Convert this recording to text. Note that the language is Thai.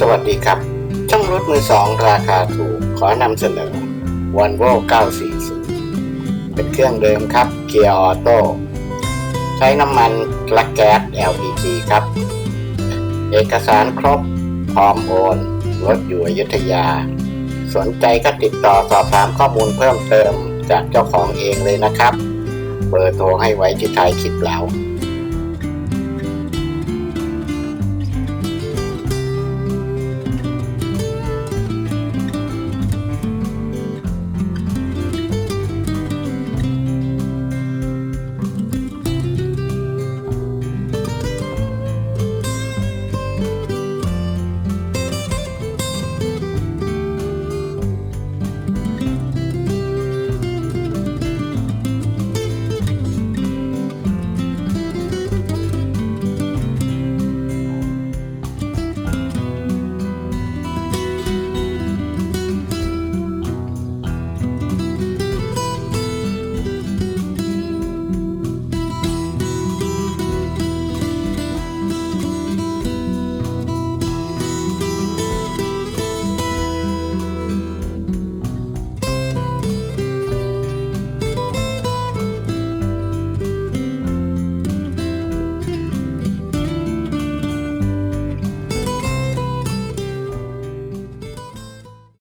สวัสดีครับ ช่องรถมือสองราคาถูก ขอนำเสนอ Volvo 940 เป็นเครื่องเดิมครับ เกียร์ออโต้ ใช้น้ำมันและแก๊ส LPG ครับ เอกสารครบ พร้อมโอน รถอยู่อยุธยา สนใจก็ติดต่อสอบถามข้อมูลเพิ่มเติมจากเจ้าของเองเลยนะครับ เบอร์โทรให้ไว้ที่ท้ายคลิปแล้ว